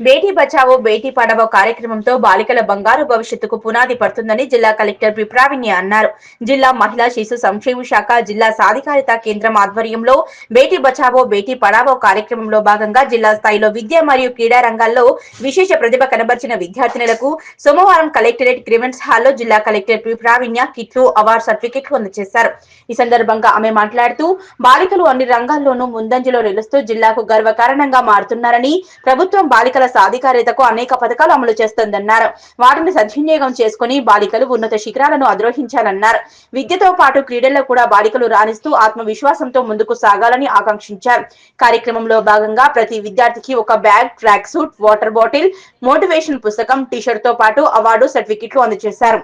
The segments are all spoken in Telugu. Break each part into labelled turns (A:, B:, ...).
A: బేటీ బచావో బేటీ పడవో కార్యక్రమంతో బాలికల బంగారు భవిష్యత్తుకు పునాది పడుతుందని జిల్లా కలెక్టర్ పిప్రావిన్య అన్నారు. జిల్లా మహిళా శిశు సంక్షేమ శాఖ జిల్లా సాధికారిత కేంద్రం ఆధ్వర్యంలో బేటీ బచావో బేటీ పడావో కార్యక్రమంలో భాగంగా జిల్లా స్థాయిలో విద్య మరియు క్రీడా రంగాల్లో విశేష ప్రతిభ కనబర్చిన విద్యార్థినులకు సోమవారం కలెక్టరేట్ గ్రీవెన్స్ హాల్లో జిల్లా కలెక్టర్ పిప్రావిన్య కిట్లు అవార్డు సర్టిఫికెట్లు అందజేశారు. ఈ సందర్భంగా ఆమె మాట్లాడుతూ బాలికలు అన్ని రంగాల్లోనూ ముందంజలో నిలుస్తూ జిల్లాకు గర్వకారణంగా మారుతున్నారని ప్రభుత్వం బాలికల సాధికారితకు అనేక పథకాలు అమలు చేస్తోందన్నారు. వాటిని సద్వినియోగం చేసుకుని బాలికలు ఉన్నత శిఖరాలను అధిరోహించాలన్నారు. విద్యతో పాటు క్రీడల్లో కూడా బాలికలు రాణిస్తూ ఆత్మవిశ్వాసంతో ముందుకు సాగాలని ఆకాంక్షించారు. కార్యక్రమంలో భాగంగా ప్రతి విద్యార్థికి ఒక bag track suit water bottle motivation పుస్తకం టీషర్ట్తో పాటు అవార్డు సర్టిఫికెట్లు అందజేశారు.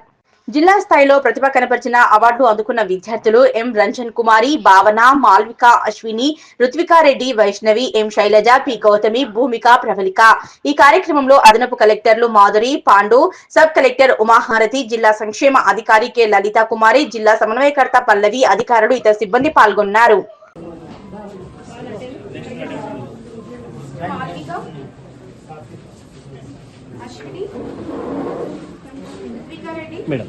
A: జిల్లా స్థాయిలో ప్రతిభ కనపరిచిన అవార్డు అందుకున్న విద్యార్థులు M Ranjan Kumari Bhavana Malvika Ashwini Ruthvika Reddy Vaishnavi M Shailaja P Gautami Bhumika Pravalika. ఈ కార్యక్రమంలో అదనపు కలెక్టర్లు మాధురి పాండు సబ్ కలెక్టర్ ఉమాహారతి జిల్లా సంక్షేమ అధికారి కె లలిత కుమారి జిల్లా సమన్వయకర్త పల్లవి అధికారులు ఇతర సిబ్బంది పాల్గొన్నారు.
B: మేడం.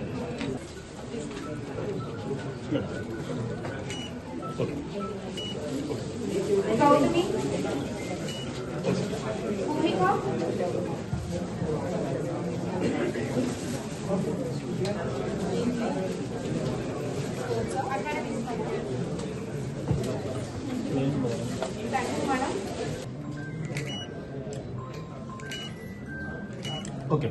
B: ఓకే